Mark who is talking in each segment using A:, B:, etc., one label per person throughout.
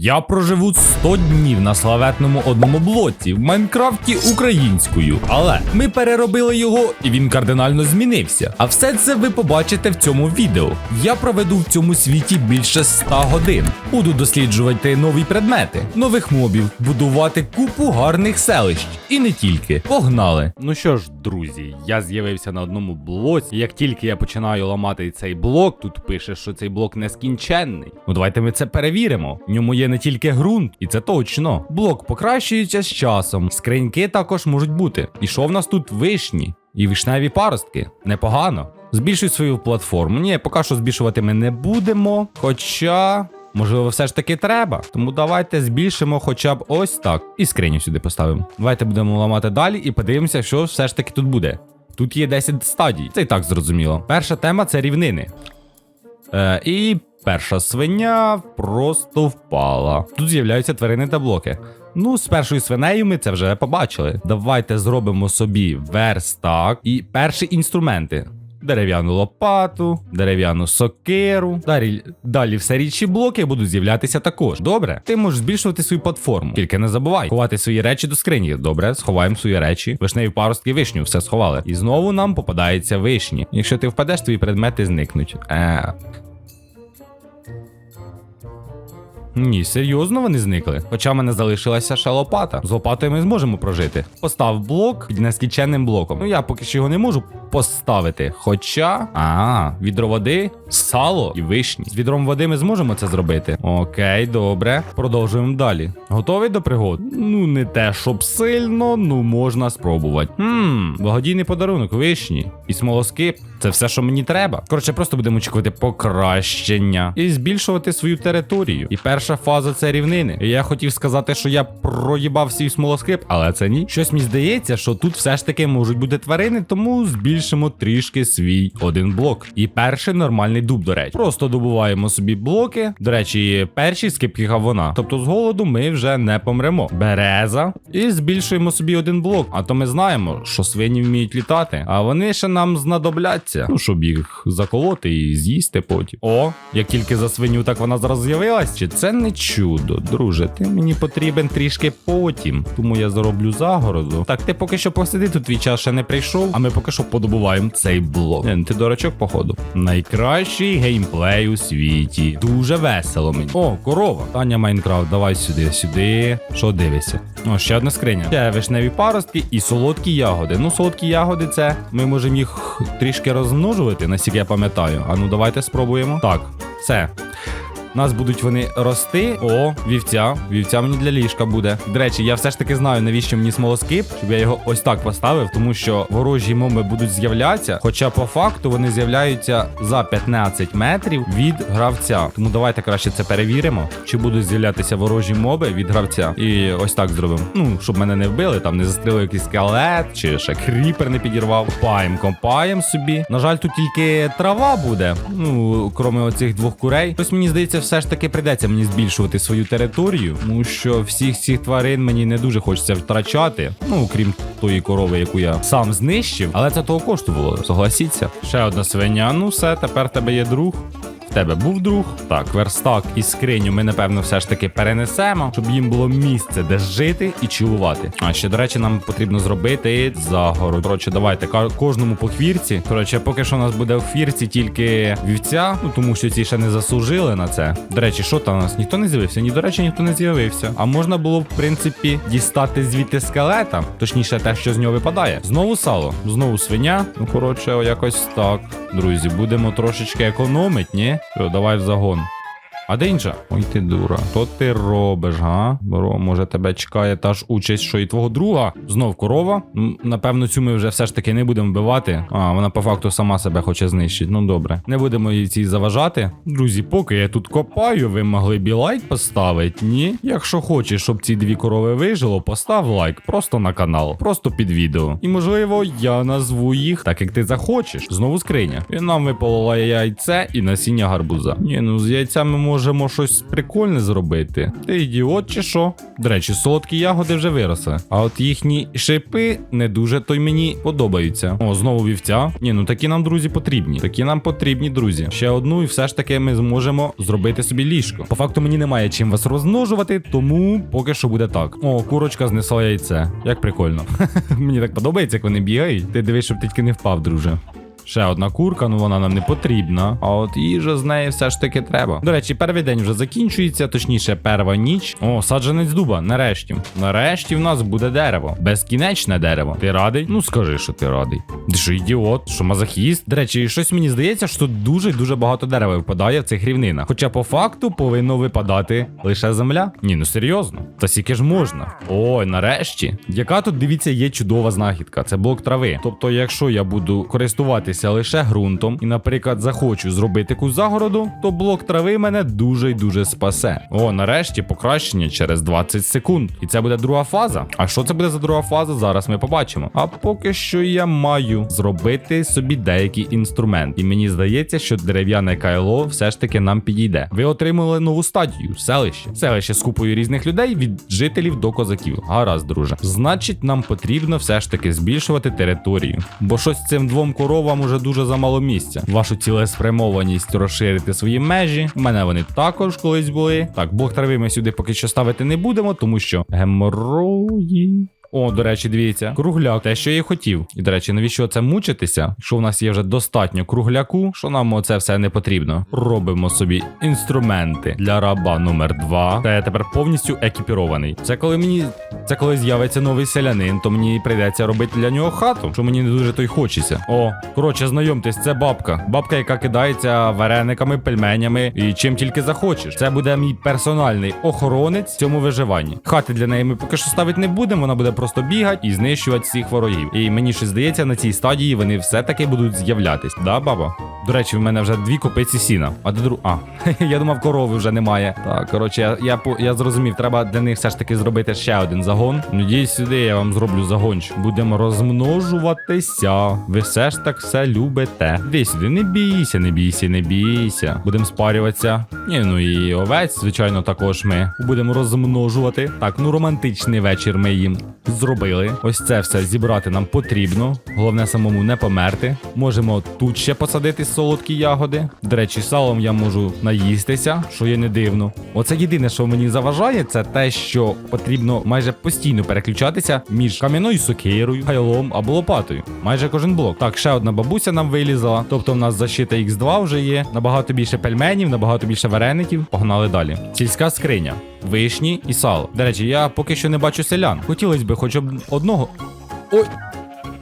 A: Я проживу 100 днів на славетному одному блоці в Майнкрафті українською, але ми переробили його і він кардинально змінився. А все це ви побачите в цьому відео. Я проведу в цьому світі більше 100 годин. Буду досліджувати нові предмети, нових мобів, будувати купу гарних селищ. І не тільки. Погнали! Ну що ж, друзі, я з'явився на одному блоці. Як тільки я починаю ламати цей блок, тут пише, що цей блок нескінченний. Ну давайте ми це перевіримо. В ньому є не тільки ґрунт, і це точно. Блок покращується з часом. Скриньки також можуть бути. І що в нас тут вишні? І вишневі паростки. Непогано. Збільшуй свою платформу. Ні, поки що збільшувати ми не будемо. Хоча. Можливо, все ж таки треба. Тому давайте збільшимо хоча б ось так. І скриню сюди поставимо. Давайте будемо ламати далі і подивимося, що все ж таки тут буде. Тут є 10 стадій. Це і так зрозуміло. Перша тема це рівнини. Е, і перша свиня просто впала. Тут з'являються тварини та блоки. Ну, з першою свинею ми це вже побачили. Давайте зробимо собі верстак і перші інструменти. Дерев'яну лопату, дерев'яну сокиру. Далі, далі все рідші блоки будуть з'являтися також. Добре, ти можеш збільшувати свою платформу. Тільки не забувай ховати свої речі до скрині. Добре, сховаємо свої речі. Вишневі паростки, вишню, все сховали. І знову нам попадається вишні. Якщо ти впадеш, твої предмети зникнуть. Е, Ні, серйозно вони зникли. Хоча в мене залишилася ще лопата. З лопатою ми зможемо прожити. Постав блок під нескінченним блоком. Ну я поки що його не можу поставити. Хоча. А, відро води, сало і вишні. З відром води ми зможемо це зробити. Окей, добре. Продовжуємо далі. Готовий до пригод? Ну, не те, щоб сильно, ну можна спробувати. Хм, благодійний подарунок, вишні і смолоскип. Це все, що мені треба. Коротше, просто будемо очікувати покращення і збільшувати свою територію. І перша фаза це рівнини. І я хотів сказати, що я проїбав свій смолоскип, але це ні. Щось мені здається, що тут все ж таки можуть бути тварини, тому збільшимо трішки свій один блок. І перший нормальний дуб, до речі. Просто добуваємо собі блоки. До речі, перші скипки вона. Тобто з голоду ми вже не помремо. Береза. І збільшуємо собі один блок. А то ми знаємо, що свині вміють літати, а вони ще нам знадобляться. Ну, щоб їх заколоти і з'їсти потім. О, як тільки за свиню, так вона зараз з'явилась. Чи це не чудо, друже? Ти мені потрібен трішки потім. Тому я зароблю загороду. Так, ти поки що посиди, тут твій час ще не прийшов, а ми поки що подобуваємо цей блок. Е, Ти дурачок, походу. Найкращий геймплей у світі. Дуже весело мені. О, корова. Таня Майнкрафт, давай сюди, сюди. Що дивишся? О, ще одна скриня. Ще вишневі паростки і солодкі ягоди. Ну, солодкі ягоди це ми можемо їх трішки розмножувати, наскільки я пам'ятаю. А ну давайте спробуємо. Так, все. Нас будуть вони рости. О, вівця. Вівця мені для ліжка буде. До речі, я все ж таки знаю, навіщо мені смолоскип, щоб я його ось так поставив, тому що ворожі моби будуть з'являтися. Хоча по факту вони з'являються за 15 метрів від гравця. Тому давайте краще це перевіримо. Чи будуть з'являтися ворожі моби від гравця. І ось так зробимо. Ну, щоб мене не вбили, там не застрілив якийсь скелет, чи ще кріпер не підірвав. Копаємо, копаємо собі. На жаль, тут тільки трава буде. Ну, крім оцих двох курей. Ось мені здається, все ж таки прийдеться мені збільшувати свою територію, тому що всіх цих тварин мені не дуже хочеться втрачати. Ну, крім тої корови, яку я сам знищив, але це того коштувало, согласіться. Ще одна свиня. Ну все, тепер тебе є друг. В тебе був друг. Так, верстак і скриню ми, напевно, все ж таки перенесемо, щоб їм було місце, де жити і чилувати. А ще, до речі, нам потрібно зробити загород. Коротше, давайте кожному по хвірці. Коротше, поки що у нас буде в хвірці тільки вівця, ну тому що ці ще не заслужили на це. До речі, що там у нас? Ніхто не з'явився? Ні, до речі, ніхто не з'явився. А можна було, в принципі, дістати звідти скелета, точніше, те, що з нього випадає. Знову сало, знову свиня. Ну, коротше, якось так. Друзі, будемо трошечки економити, ні? Давай в загон. А де інша? Ой ти дура. Що ти робиш, га? Бро, може тебе чекає та ж участь, що і твого друга. Знов корова. Напевно, цю ми вже все ж таки не будемо вбивати. А, вона по факту сама себе хоче знищити. Ну добре. Не будемо їй цій заважати. Друзі, поки я тут копаю, ви могли б і лайк поставити, ні? Якщо хочеш, щоб ці дві корови вижило, постав лайк просто на канал, просто під відео. І можливо, я назву їх так, як ти захочеш. Знову скриня. І нам випало яйце і насіння гарбуза. Ні, ну з яйцями можна можемо щось прикольне зробити. Ти ідіот чи що? До речі, солодкі ягоди вже виросли. А от їхні шипи не дуже то й мені подобаються. О, знову вівця. Ні, ну такі нам друзі потрібні. Такі нам потрібні, друзі. Ще одну, і все ж таки ми зможемо зробити собі ліжко. По факту мені немає чим вас розмножувати, тому поки що буде так. О, курочка знесла яйце. Як прикольно. Мені так подобається, як вони бігають. Ти дивись, щоб тільки не впав, друже. Ще одна курка, ну вона нам не потрібна. А от їжа з неї все ж таки треба. До речі, перший день вже закінчується, точніше, перша ніч. О, саджанець дуба, нарешті. Нарешті в нас буде дерево. Безкінечне дерево. Ти радий? Ну скажи, що ти радий. Ти що ідіот, що мазохіст? До речі, щось мені здається, що тут дуже дуже багато дерева випадає в цих рівнинах. Хоча по факту повинно випадати лише земля. Ні, ну серйозно. Та скільки ж можна? Ой, нарешті. Яка тут дивіться є чудова знахідка? Це блок трави. Тобто, якщо я буду користуватися лише ґрунтом і, наприклад, захочу зробити якусь загороду, то блок трави мене дуже й дуже спасе. О, нарешті покращення через 20 секунд. І це буде друга фаза. А що це буде за друга фаза? Зараз ми побачимо. А поки що я маю зробити собі деякий інструмент. І мені здається, що дерев'яне кайло все ж таки нам підійде. Ви отримали нову стадію селище. Селище з купою різних людей від жителів до козаків. Гаразд, друже. Значить, нам потрібно все ж таки збільшувати територію. Бо щось цим двом коровам уже дуже замало місця. Вашу цілеспрямованість розширити свої межі. У мене вони також колись були. Так, блок трави ми сюди поки що ставити не будемо, тому що геморої. О, до речі, дивіться, кругляк, те, що я хотів. І до речі, навіщо це мучитися? Що в нас є вже достатньо кругляку, що нам оце все не потрібно. Робимо собі інструменти для раба номер 2 Та я тепер повністю екіпірований. Це коли мені. Це коли з'явиться новий селянин, то мені прийдеться робити для нього хату, що мені не дуже то й хочеться. О, коротше, знайомтесь, це бабка. Бабка, яка кидається варениками, пельменями і чим тільки захочеш. Це буде мій персональний охоронець в цьому виживанні. Хати для неї ми поки що ставити не будемо, вона буде просто бігати і знищувати всіх ворогів. І мені ще здається, на цій стадії вони все-таки будуть з'являтись. Да, баба? До речі, в мене вже дві копиці сіна. А де друг. А, я думав, корови вже немає. Так, коротше, я, я, я зрозумів, треба для них все ж таки зробити ще один загон. Ну, йдіть сюди, я вам зроблю загончик. Будемо розмножуватися. Ви все ж так все любите. Іди сюди, не бійся, не бійся, не бійся. Будемо спарюватися. Ні, ну і овець, звичайно, також ми будемо розмножувати. Так, ну романтичний вечір ми їм зробили. Ось це все зібрати нам потрібно. Головне самому не померти. Можемо тут ще посадити солодкі ягоди. До речі, салом я можу наїстися, що є не дивно. Оце єдине, що мені заважає, це те, що потрібно майже постійно переключатися між кам'яною сокирою, хайлом або лопатою. Майже кожен блок. Так, ще одна бабуся нам вилізала. Тобто в нас защита X2 вже є. Набагато більше пельменів, набагато більше вареників. Погнали далі. Сільська скриня, вишні і сало. До речі, я поки що не бачу селян. Хотілося б хоч об одного. Ой.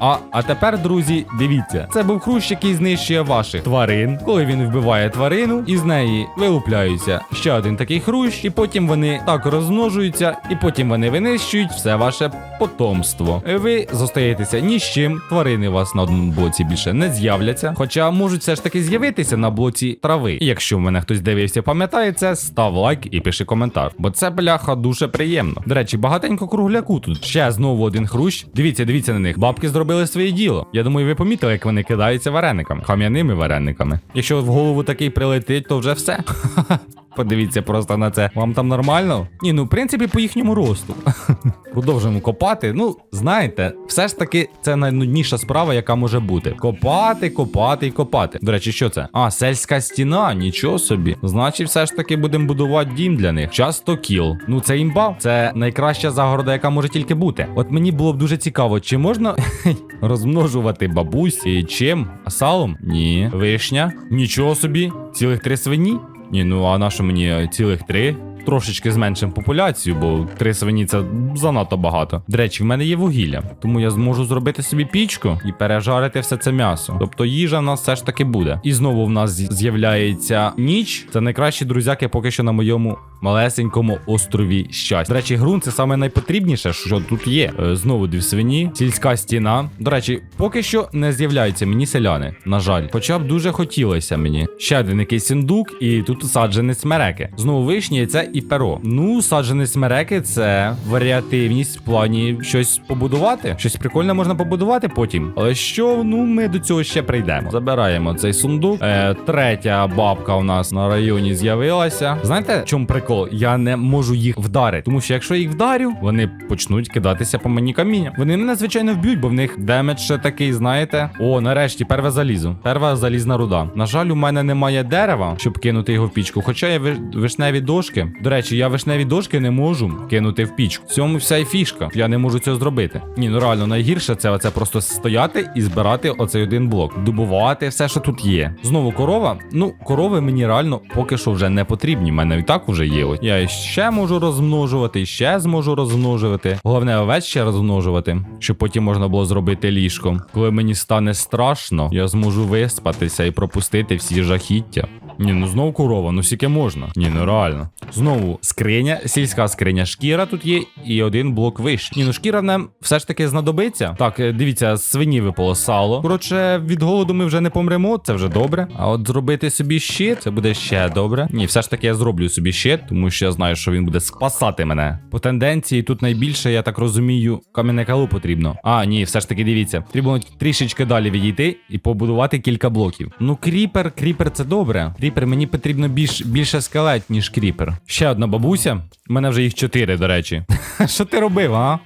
A: А, а тепер, друзі, дивіться, це був хрущ, який знищує ваших тварин. Коли він вбиває тварину, із неї вилупляється ще один такий хрущ, і потім вони так розмножуються, і потім вони винищують все ваше потомство. Ви зостаєтеся ні з чим, тварини у вас на одному блоці більше не з'являться, хоча можуть все ж таки з'явитися на блоці трави. І якщо в мене хтось дивився, пам'ятає це, став лайк і пиши коментар. Бо це бляха дуже приємно. До речі, багатенько кругляку тут. Ще знову один хрущ. Дивіться, дивіться на них. Бабки зробили своє діло. Я думаю, ви помітили, як вони кидаються варениками, кам'яними варениками. Якщо в голову такий прилетить, то вже все. Подивіться просто на це. Вам там нормально? Ні, ну в принципі, по їхньому росту. Продовжуємо копати. Ну, знаєте, все ж таки це найнудніша справа, яка може бути. Копати, копати і копати. До речі, що це? А, сельська стіна, нічого собі. Значить, все ж таки будемо будувати дім для них. Часто кіл. Ну, це імба. Це найкраща загорода, яка може тільки бути. От мені було б дуже цікаво, чи можна розмножувати бабусь і чим? Салом? Ні. Вишня? Нічого собі. Цілих три свині? Ні, ну а на що мені цілих три? Трошечки зменшимо популяцію, бо три свині це занадто багато. До речі, в мене є вугілля, тому я зможу зробити собі пічку і пережарити все це м'ясо. Тобто їжа в нас все ж таки буде. І знову в нас з'являється ніч. Це найкращі друзяки поки що на моєму малесенькому острові щастя. До речі, ґрунт це саме найпотрібніше, що тут є. Е, Знову дві свині, сільська стіна. До речі, поки що не з'являються мені селяни. На жаль, хоча б дуже хотілося мені. Ще один якийсь сундук, і тут саджанець смереки. Знову вишні, яйце і перо. Ну, саджанець смереки це варіативність в плані щось побудувати. Щось прикольне можна побудувати потім. Але що, ну ми до цього ще прийдемо. Забираємо цей сундук. Е, третя бабка у нас на районі з'явилася. Знаєте, в чому прикол? Я не можу їх вдарити. Тому що якщо я їх вдарю, вони почнуть кидатися по мені каміння. Вони мене звичайно вб'ють, бо в них демедж ще такий, знаєте. О, нарешті, перве залізо. Перва залізна руда. На жаль, у мене немає дерева, щоб кинути його в пічку. Хоча є виш- вишневі дошки. До речі, я вишневі дошки не можу кинути в пічку. В цьому вся і фішка. Я не можу цього зробити. Ні, ну реально найгірше це оце просто стояти і збирати оцей один блок. Дубувати все, що тут є. Знову корова. Ну, корови мені реально поки що вже не потрібні. У мене і так вже є. Я ще можу розмножувати, ще зможу розмножувати. Головне, овець ще розмножувати, щоб потім можна було зробити ліжко. Коли мені стане страшно, я зможу виспатися і пропустити всі жахіття. Ні, ну знову корова, ну скільки можна. Ні, ну реально. Знову скриня, сільська скриня, шкіра тут є, і один блок вище. Ні, ну шкіра нам все ж таки знадобиться. Так, е, дивіться, свині випало сало. Коротше, від голоду ми вже не помремо, це вже добре. А от зробити собі щит, це буде ще добре. Ні, все ж таки я зроблю собі щит, тому що я знаю, що він буде спасати мене. По тенденції тут найбільше, я так розумію, кам'яне калу потрібно. А, ні, все ж таки дивіться. Потрібно трішечки далі відійти і побудувати кілька блоків. Ну, кріпер, кріпер це добре. Кріпер, мені потрібно більш, більше скелет, ніж кріпер. Ще одна бабуся. У мене вже їх чотири, до речі. Що ти робив, а?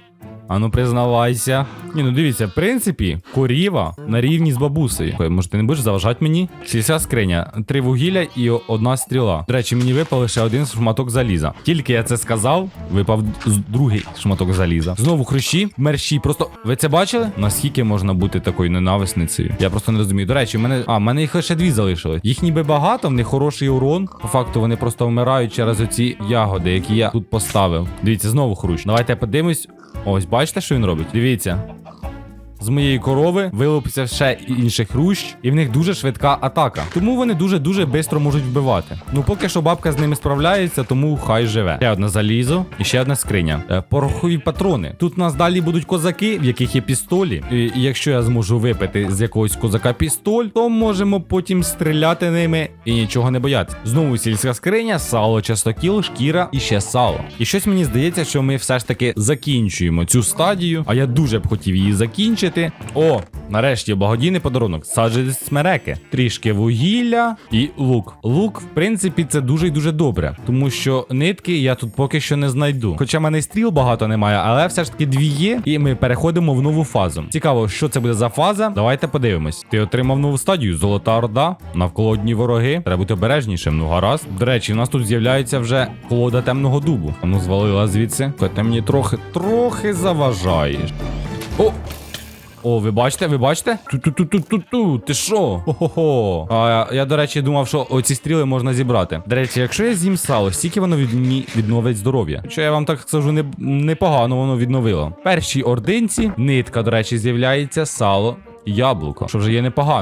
A: Ану, признавайся. Ні, ну дивіться, в принципі, коріва на рівні з бабусею. Ой, Може, ти не будеш заважати мені? Сільська скриня, три вугілля і одна стріла. До речі, мені випав лише один шматок заліза. Тільки я це сказав, випав другий шматок заліза. Знову хрущі, мерщі. Просто ви це бачили? Наскільки можна бути такою ненависницею? Я просто не розумію. До речі, в мене. А, в мене їх лише дві залишилось. Їх ніби багато, в них хороший урон. По факту вони просто вмирають через оці ягоди, які я тут поставив. Дивіться, знову хрущ. Давайте подивимось. Ось, бачите, що він робить? Дивіться. З моєї корови вилупився ще інший хрущ, і в них дуже швидка атака. Тому вони дуже-дуже швидко можуть вбивати. Ну поки що бабка з ними справляється, тому хай живе. Ще одне залізо і ще одна скриня. Е, порохові патрони. Тут у нас далі будуть козаки, в яких є пістолі. І, і якщо я зможу випити з якогось козака пістоль, то можемо потім стріляти ними і нічого не боятися. Знову сільська скриня, сало, частокіл, шкіра і ще сало. І щось мені здається, що ми все ж таки закінчуємо цю стадію, а я дуже б хотів її закінчити. О, нарешті благодійний подарунок. Саджанець смереки, трішки вугілля і лук. Лук, в принципі, це дуже і дуже добре, тому що нитки я тут поки що не знайду. Хоча в мене стріл багато немає, але все ж таки дві є, і ми переходимо в нову фазу. Цікаво, що це буде за фаза. Давайте подивимось. Ти отримав нову стадію. Золота орда, навколо одні вороги. Треба бути обережнішим. Ну гаразд. До речі, у нас тут з'являється вже колода темного дубу. Ну, звалила звідси. Ти мені трохи, трохи заважаєш. О! О, ви бачите, ви бачите? Ту-ту-ту-ту-ту-ту, ти що? Хо-хо-хо. А я, до речі, думав, що оці стріли можна зібрати. До речі, якщо я з'їм сало, стільки воно від мені відновить здоров'я. Що я вам так скажу, не, непогано воно відновило. Першій ординці нитка, до речі, з'являється сало, яблуко, що вже є непогано.